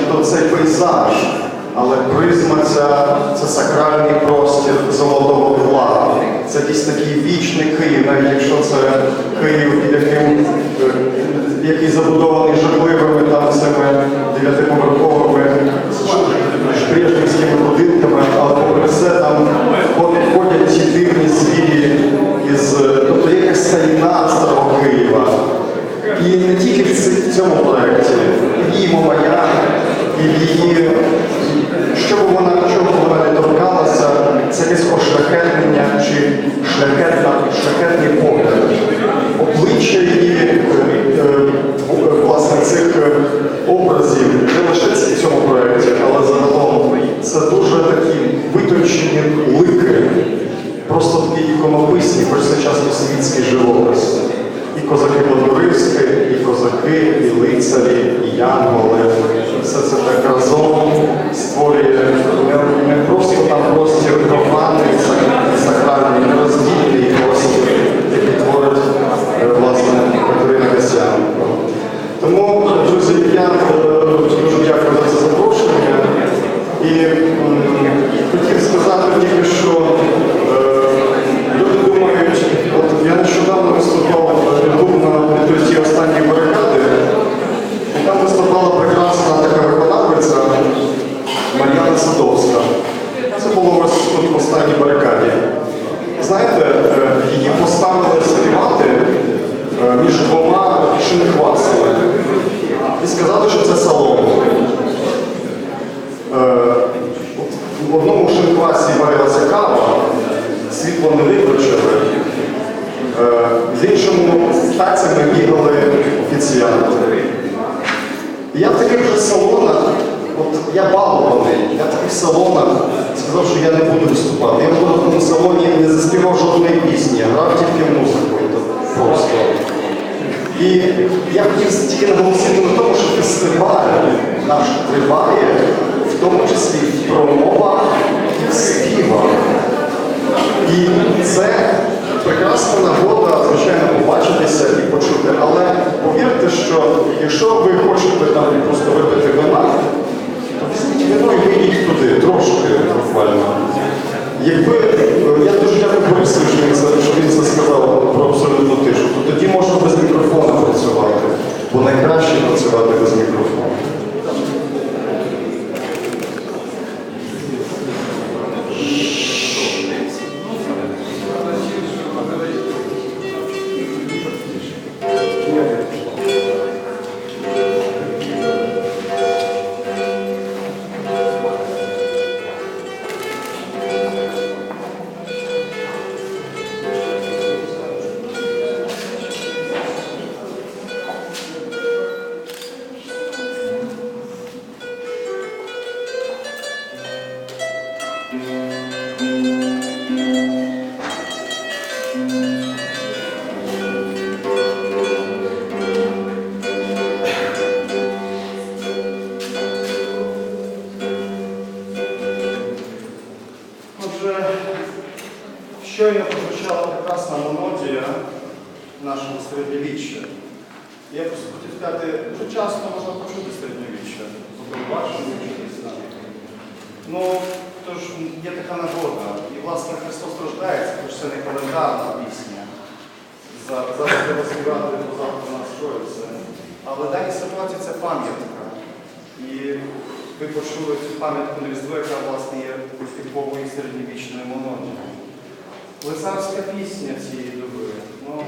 начебто цей пейзаж, але призма ця це сакральний простір золотого вла. Це якийсь такий вічний Київ, навіть якщо це Київ, яким, е, який забудований жахливими там цими дев'ятиповерховими шпрежнівськими будинками, але попри все там ходять ці дивні звірі із тобто якась старого Києва. І не тільки в цьому проєкті, лицарі, і янголи. Все це так світло не виключили. Е, В іншому тацями бігали офіціанти. Я в таких же салонах, от я балований, я в таких салонах сказав, що я не буду виступати. Я в тому салоні не заспівав жодної пісні, а грав тільки музику. Просто. І я хотів тільки наголосити на тому, що фестиваль наш триває, мелодія нашого середньовіччя. Я просто хотів сказати, дуже часто можна почути середньовіччя, телебаченню чи десь. Ну, тож є така нагода. І власне Христос рождається, тож це не календарна пісня. Зараз треба співати, бо завтра у нас шоється. Але в даній ситуації це пам'ятка. І ви почули цю пам'ятку на Різдво, яка власне є такою середньовічною монодією. Лисарська пісня цієї доби. Ну,